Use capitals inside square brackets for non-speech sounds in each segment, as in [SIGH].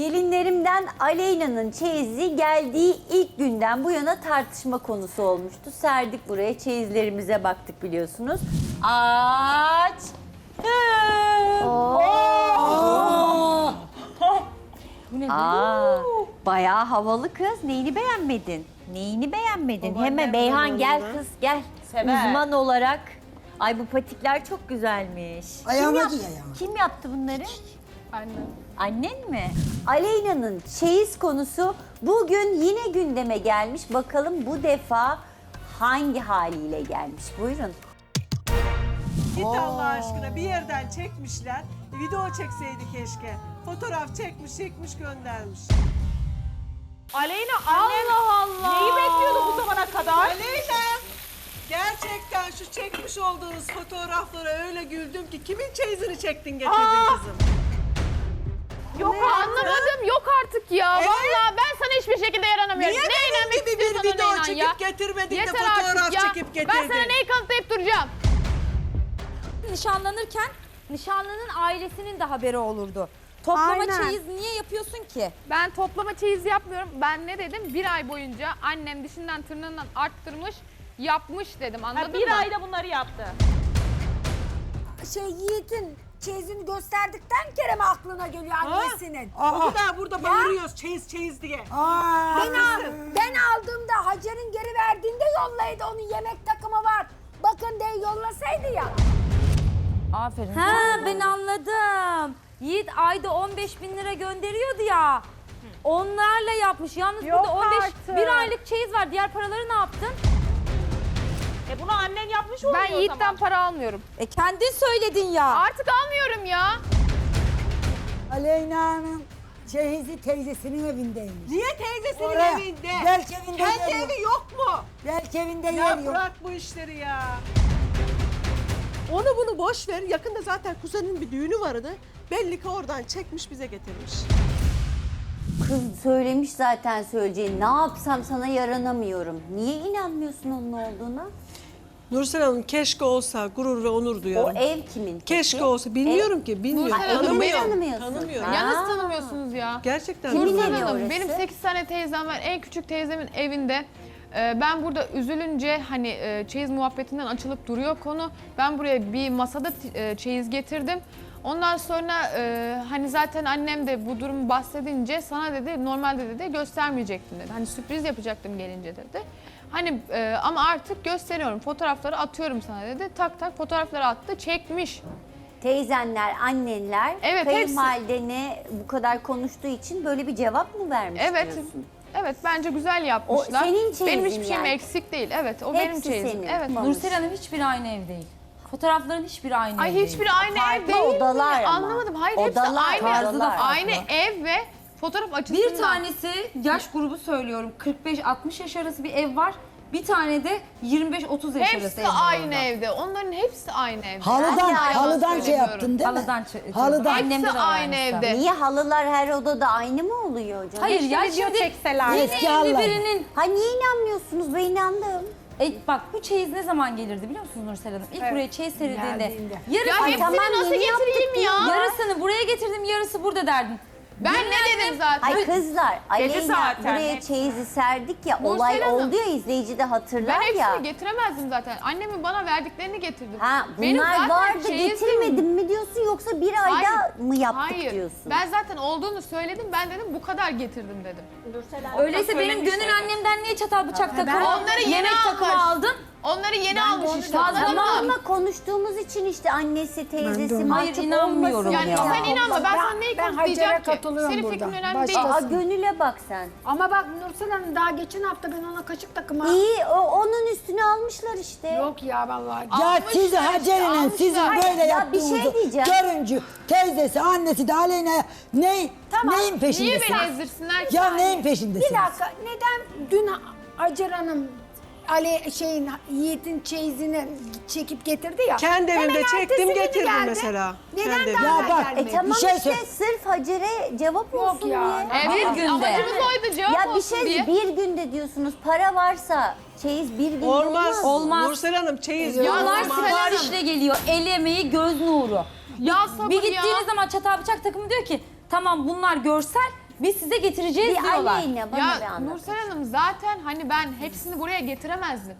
Gelinlerimden Aleyna'nın çeyizi geldiği ilk günden bu yana tartışma konusu olmuştu. Serdik buraya çeyizlerimize baktık biliyorsunuz. Aç. Aa, bayağı havalı kız. Neyini beğenmedin? Neyini beğenmedin? Hemen Beyhan gel kız gel. Sever. Uzman olarak. Ay bu patikler çok güzelmiş. Ayağıma giy ayağıma. Kim yaptı bunları? Annem. Annen mi? Aleyna'nın çeyiz konusu bugün yine gündeme gelmiş. Bakalım bu defa hangi haliyle gelmiş? Buyurun. Git Allah aşkına bir yerden çekmişler. Video çekseydi keşke. Fotoğraf çekmiş çekmiş göndermiş. Aleyna Allah Allah. Neyi bekliyordu bu zamana kadar? Aleyna! Gerçekten şu çekmiş olduğunuz fotoğraflara öyle güldüm ki kimin çeyizini çektin getirdin kızım? Ya. Evet. Vallahi ben sana hiçbir şekilde yaranamıyorum. Niye ne benim inanmak gibi bir video inan çekip ya. getirmedin de Yeter fotoğraf artık ya. çekip Ben sana getirdin? neyi kanıtlayıp duracağım? nişanlanırken nişanlının ailesinin de haberi olurdu. Toplama Aynen. çeyiz niye yapıyorsun ki? Ben toplama çeyiz yapmıyorum. Ben ne dedim? Bir ay boyunca annem dişinden tırnağından arttırmış, yapmış dedim. Anladın Ha, bir mı? ayda bunları yaptı. Şey Yiğit'in çeyizini gösterdikten kere mi aklına geliyor annesinin? O kadar burada bağırıyoruz çeyiz çeyiz diye. Aa, Ben, al, ben aldığımda Hacer'in geri verdiğinde yollaydı onun yemek takımı var. Bakın diye yollasaydı ya. Aferin. Ha ben anladım. Yiğit ayda 15 bin lira gönderiyordu ya. Onlarla yapmış. Yalnız burada 15 bir aylık çeyiz var. Diğer paraları ne yaptın? E bunu annen yapmış oluyor Ben o Yiğit'ten zaman. para almıyorum. E kendin söyledin ya. Artık almıyorum ya. Aleyna'nın cehizi teyzesinin evindeymiş. Niye teyzesinin Oraya. evinde? Belki evinde Kendi yer yok. evi yok mu? Belki evinde yer Ya yok. bırak bu işleri ya. Onu bunu boş ver. Yakında zaten kuzenin bir düğünü vardı. Belli ki oradan çekmiş bize getirmiş. Kız söylemiş zaten söyleyeceğini. Ne yapsam sana yaranamıyorum. Niye inanmıyorsun onun olduğuna? Nursel Hanım keşke olsa gurur ve onur O duyarım. ev kimin? peki? Keşke olsa. Bilmiyorum ki. Bilmiyorum. Nursel Hanım, benim- tanımıyorsun. Tanımıyorum. Ha. Ya nasıl tanımıyorsunuz ya? Gerçekten. Kimin evi Nursel Hanım, orası? benim 8 tane teyzem var. En küçük teyzemin evinde. E, Ben burada üzülünce hani e, çeyiz muhabbetinden açılıp duruyor konu. Ben buraya bir masada e, çeyiz getirdim. Ondan sonra e, hani zaten annem de bu durumu bahsedince sana dedi normalde dedi göstermeyecektim dedi. Hani sürpriz yapacaktım gelince dedi. Hani ama artık gösteriyorum fotoğrafları atıyorum sana dedi. Tak tak fotoğrafları attı çekmiş. Teyzenler, annenler Evet, kayınvalidene bu kadar konuştuğu için böyle bir cevap mı vermiş Evet. diyorsun? Evet bence güzel yapmışlar. senin çeyizin benim hiçbir şeyim yani. eksik değil. Evet o Hepsi benim çeyizim. senin. Evet. Tamam. Nursel Hanım hiçbir aynı ev değil. Fotoğrafların hiçbir aynı Ay ev değil. hiçbiri aynı Farklı ev değil odalar mi? ama. Anlamadım. Hayır Odalar, hepsi aynı. tarzı da farklı. Aynı ev ve fotoğraf açısından. Bir tanesi yaş grubu söylüyorum 45-60 yaş arası bir ev var. Bir tane de 25-30 yaş arası Hepsi aynı orada. evde. Onların hepsi aynı evde. Halıdan, Ben de halıdan şey yaptın değil mi? Halıdan ç- Halıdan. Hepsi aynı aynısı. evde. Niye halılar her odada aynı mı oluyor canım? Hayır ya şimdi çekseler. Eski yeni halılar. birinin Ha niye inanmıyorsunuz? Ben inandım. E, bak bu çeyiz ne zaman gelirdi biliyor musunuz Nursel Hanım? İlk buraya çeyiz serildiğinde. Yarısı, Ya hepsini tamam, nasıl yeni getireyim ya? yarısını buraya getirdim yarısı burada derdin. Ben ne dedim zaten? Ay kızlar, Aleyna zaten buraya çeyizi serdik ya, Nursel olay Hanım. oldu ya izleyici de hatırlar ben hepsini ya. getiremezdim zaten. Annemin bana verdiklerini getirdim. Ha Benim bunlar zaten vardı çeyizim- getirmedim mi diyorsun yoksa bir ayda Hayır. mı yaptık Hayır. diyorsun? Ben zaten olduğunu söyledim. Ben dedim bu kadar getirdim dedim. Öyleyse benim gönül annemden niye çatal bıçak takımı, Onları yeni yemek takımı almış. aldın? Onları yeni almış işte. Tamam anladın mı? ama konuştuğumuz için işte annesi, teyzesi Hayır, mahcup inanmıyorum olmasın Yani ya. sen inanma ben, Ben- sana neyi ben kanıtlayacağım Hacer'e ki? katılıyorum Senin burada. fikrin önemli değil. Aa, gönüle bak sen. Ama bak Nursel Hanım daha geçen hafta ben ona kaşık takımı İyi o, onun üstüne almışlar işte. Yok ya vallahi. Ya Almışlar siz işte, Hacer'in almışlar. sizin böyle Ya bir yaptığınızı şey diyeceğim. Görüncü teyzesi annesi de Aleyna ne, neyin Niye peşindesin? beni ezdirsinler ki? Ya neyin Bir peşindesin? dakika neden dün Hacer Hanım Ali şeyin Yiğit'in çeyizini çekip getirdi ya. Kendi Hemen evimde çektim, günü getirdim geldi. mesela. Neden Kendi daha Ya bak, gelmedi? E tamam Bir şey işte söyle- sırf Hacer'e cevap Yok olsun ya. diye. Evet, Bir günde. amacımız oydu cevap Ya bir olsun şey diye. bir günde diyorsunuz para varsa çeyiz bir günde Olmaz. Olmaz. Nursel Hanım çeyiz Ya. Onlar Olmaz. siparişle geliyor. El emeği, göz nuru. Ya sabır Bir ya. gittiğiniz zaman çatal bıçak takımı diyor ki tamam bunlar görsel Biz size getireceğiz Bir diyorlar. Aleyna bana bir Ya anlat. Nursel Hanım zaten hani ben hepsini buraya getiremezdim.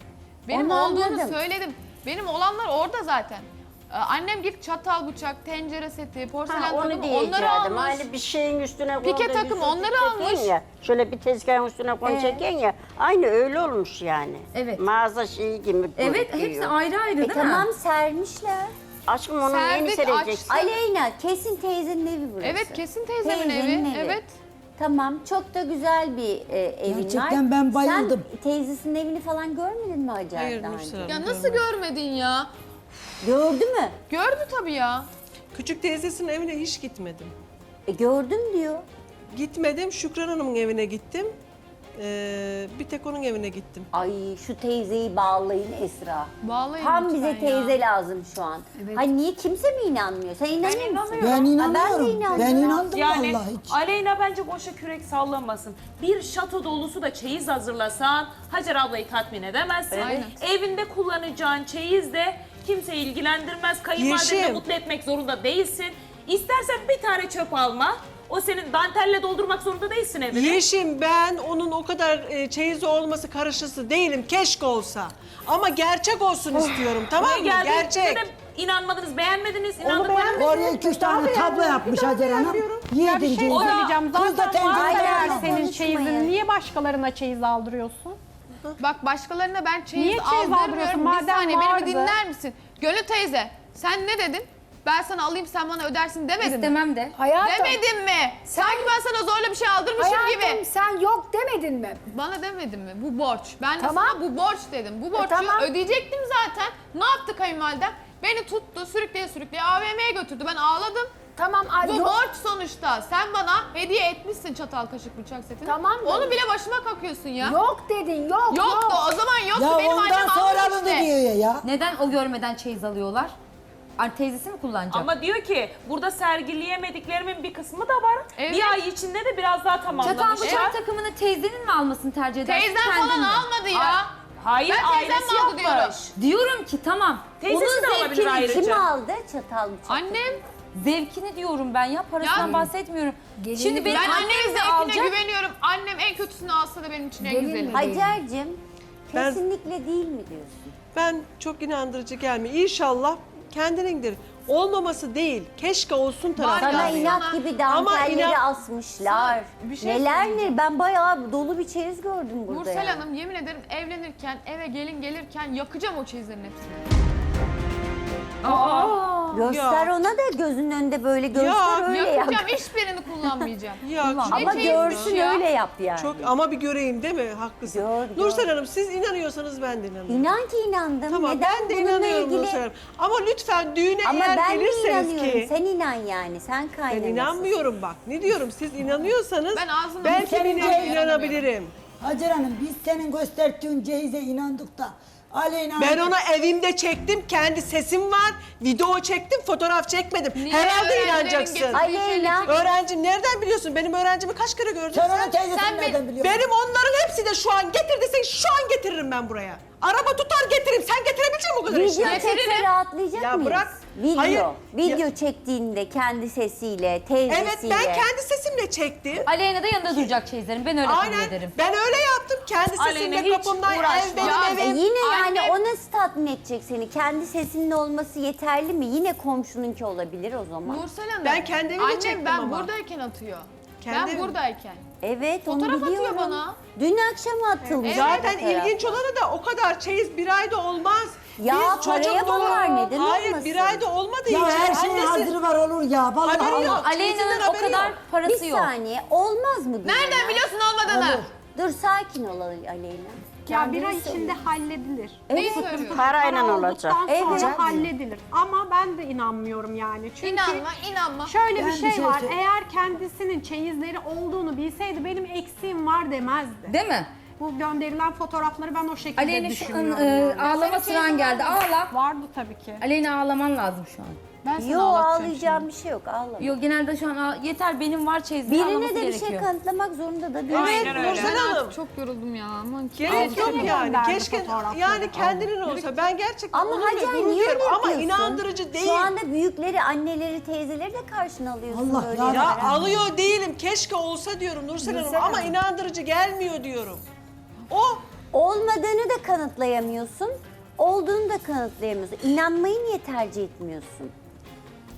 Benim Onu olduğunu anladım. söyledim. Benim olanlar orada zaten. Ee, Annem git çatal, bıçak, tencere seti, porselen Ha, onu takımı onları diyecektim. almış. Aynı bir şeyin üstüne Pike takımı onları almış. Ya, şöyle bir tezgahın üstüne konacakın ya. Aynı öyle olmuş yani. Evet. Mağaza şeyi gibi Evet duruyor. hepsi ayrı ayrı E değil mi? tamam sermişler. Aşkım onun yeni Serdik, serecek. açtık. Aleyna kesin teyzenin evi burası. Evet kesin teyzemin Teyzenin evi. evi. Evet. Tamam çok da güzel bir e, evin var. Gerçekten ben bayıldım. Sen teyzesinin evini falan görmedin mi Hacer Hayır daha Nursel önce? Hanım. Ya nasıl görmedin ya? Gördü mü? Gördü tabii ya. Küçük teyzesinin evine hiç gitmedim. E, gördüm diyor. Gitmedim. Şükran Hanım'ın evine gittim. Ee, bir tek onun evine gittim. Ay şu teyzeyi bağlayın Esra. Bağlayın Tam lütfen bize ya. teyze lazım şu an. Hay niye kimse mi inanmıyor? Sen inanıyor musun? Ben Ha, ben de inanıyorum. inanıyorum. Ben inandım Yani vallahi hiç. Aleyna bence boşa kürek sallamasın. Bir şato dolusu da çeyiz hazırlasan Hacer ablayı tatmin edemezsin. Aynen. Evinde kullanacağın çeyiz de kimseyi ilgilendirmez. Kayınvalideni Yeşim. mutlu etmek zorunda değilsin. İstersen bir tane çöp alma. O senin dantelle doldurmak zorunda değilsin evini. Yeşim ben onun o kadar e, çeyizi olması karışısı değilim. Keşke olsa. Ama gerçek olsun istiyorum tamam mı? geldiğinizde Gerçek. de inanmadınız, beğenmediniz. inandıklarınız beğenmedim. Oraya iki üç tane tablo yapmış Hacer Hanım. Yedin şey. Kız da Zaten tencere var yapmış. senin çeyizin. Niye başkalarına çeyiz aldırıyorsun? Bak başkalarına ben çeyiz Niye çeyiz aldırmıyorum. aldırıyorsun? Bir Madem saniye beni vardı. bir dinler misin? Gönül teyze sen ne dedin? Ben sana alayım sen bana ödersin demedin mi? İstemem de. Hayatım, Demedim mi? Sanki ben sana zorla bir şey aldırmışım hayatım gibi. sen yok demedin mi? Bana demedin mi? Bu borç. Ben de Tamam. sana bu borç dedim. Bu borcu tamam. ödeyecektim zaten. Ne yaptı kayınvalidem? Beni tuttu, sürükleye sürükleye AVM'ye götürdü. Ben ağladım. Tamam Bu yok. borç sonuçta. Sen bana hediye etmişsin çatal, kaşık, bıçak setini. Tamam da- Onu bile başıma kakıyorsun ya. Yok dedin yok Yoktu. O zaman yoktu. Ya Benim ondan annem sonra almış alındı işte. diyor ya ya. Neden o görmeden çeyiz alıyorlar? Ay, teyzesi mi kullanacak? Ama diyor ki burada sergileyemediklerimin bir kısmı da var. Evet. Bir ay içinde de biraz daha Çatal tamamlamışlar. bıçak takımını teyzenin mi almasını tercih edersin? Teyzem kendin falan mi? almadı ya. Hayır Ben teyzem ailesi mi aldı yapmış. Diyorum ki tamam. Teyzesi Onun de alabilir zevkini, ayrıca. Kim aldı çatal bıçak? Annem. Zevkini diyorum ben ya. Parasından Ya- bahsetmiyorum. Şimdi benim Ben annem annemin de zevkine alacak. güveniyorum. Annem en kötüsünü alsa da benim için en Gelin güzeli. mi? Hacer'cim Ben- kesinlikle değil mi diyorsun? Ben çok inandırıcı gelmiyor. İnşallah kendinindir. Olmaması değil. Keşke olsun tarafı. Sana inat sana- gibi Ama dantelleri inan- asmışlar. Bir şey Neler ne? Ben bayağı dolu bir çeyiz gördüm burada Nursel ya. Hanım yemin ederim evlenirken eve gelin gelirken yakacağım o çeyizlerin hepsini. Göster ona da gözünün önünde böyle göster Ya, öyle yap. Yakacağım hiçbirini kullanmayacağım. [LAUGHS] Ya, Ama Ne görsün ya? öyle yap yani. Çok ama bir göreyim değil mi? Haklısın. Gör, gör. Nursel Hanım siz inanıyorsanız ben de inanıyorum. İnan ki inandım. Tamam Neden ben de bununla inanıyorum ilgili... Nursel Hanım. Ama lütfen düğüne Ama eğer ben de gelirseniz inanıyorum. ki. Sen inan yani. Sen Ben kaynanasın. inanmıyorum bak. Ne diyorum siz inanıyorsanız Ben ağzımı belki de inanabilirim. Hacer Hanım biz senin gösterdiğin ceyize inandık da. Aleyna Ben ona evimde çektim. Kendi sesim var. Video çektim. Fotoğraf çekmedim. Niye Herhalde öğrencilerin inanacaksın. getirdiği şeyleri- Öğrencim nereden biliyorsun? Benim öğrencimi kaç kere gördün Sen sen? onun teyzesini sen nereden biliyorsun? Benim onların hepsi de şu an getir desen şu an getiririm ben buraya. Araba tutar getiririm. Sen getirebilecek misin o kadar Video işi? çekse rahatlayacak Ya mıyız? bırak. Video. Hayır. Video çektiğinde kendi sesiyle, teyzesiyle. Evet ben kendi sesimle çektim. Aleyna da yanında duracak çeyizlerin. Ben öyle kabul Aynen. ederim. Ben öyle yaptım. Kendi Aleyna sesimle hiç kapımdan ev uğraşma. benim Ya, E evim. yine yani Annem- o nasıl tatmin edecek seni? Kendi sesinin olması yeterli mi? Yine komşununki olabilir o zaman. Nursel Hanım. Ben kendi Annem çektim ben ama. buradayken atıyor. Kendi ben evim. buradayken. Evet onu Fotoğraf atıyor biliyorum. bana. Dün akşam atılmış. Zaten fotoğraf. ilginç olanı da o kadar çeyiz bir ayda olmaz. Ya Biz paraya dolu- bakar, neden Hayır olmasın? bir ayda olmadı Ya hiç. her şeyin Annesi- hazırı var olur ya. Vallahi Haberi Allah. yok. Aleyna'nın o haberi kadar yok. parası Bir yok. saniye olmaz mı? Nereden ya? biliyorsun olmadığını? Dur sakin ol Aleyna. Ya bir ay içinde halledilir. Neyi Evet. söylüyorsun? Parayla Para olacak. olduktan sonra Evet. halledilir. Ama ben de inanmıyorum yani. Çünkü İnanma, inanma. şöyle bir şey, şey var. Eğer kendisinin çeyizleri olduğunu bilseydi benim eksiğim var demezdi. Değil mi? Bu gönderilen fotoğrafları ben o şekilde Aleyna şu an düşünüyorum. e, yani. ağlama sıran geldi. Ağla. Vardı tabii ki. Aleyna ağlaman lazım şu an. Ben sana Yo ağlatacağım ağlayacağım bir şey yok ağlama. Yok genelde şu an "Aa, yeter benim var çeyizim Birine de bir gerekiyor. şey kanıtlamak zorunda da değil. Aynen öyle. Nursel Hanım. Çok yoruldum ya. Aman ki. Gerek yok yani. Keşke yani kendinin olsa. Ben gerçekten Ama onurla Hacer gurur niye öyle duyuyorum ama yapıyorsun? inandırıcı değil. Şu anda büyükleri, anneleri, teyzeleri de karşına alıyorsun Allah böyle. ya- Ya yaparak. alıyor değilim. Keşke olsa diyorum Nursel Hanım ama inandırıcı gelmiyor diyorum. O Olmadığını da kanıtlayamıyorsun. Olduğunu da kanıtlayamıyorsun. İnanmayı niye tercih etmiyorsun?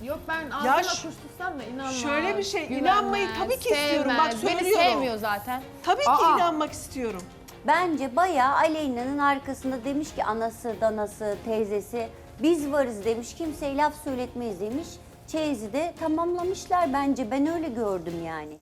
Yok ben ağzına ş- kuştursam da inanmaz. şöyle bir şey, güvenmez, inanmayı tabii ki istiyorum. Bak sevmez. Beni söylüyorum. sevmiyor zaten. tabii ki Aa. inanmak istiyorum. Bence bayağı Aleyna'nın arkasında demiş ki anası, danası, teyzesi biz varız demiş. Kimseye laf söyletmeyiz demiş. Çeyizi de tamamlamışlar bence. Ben öyle gördüm yani.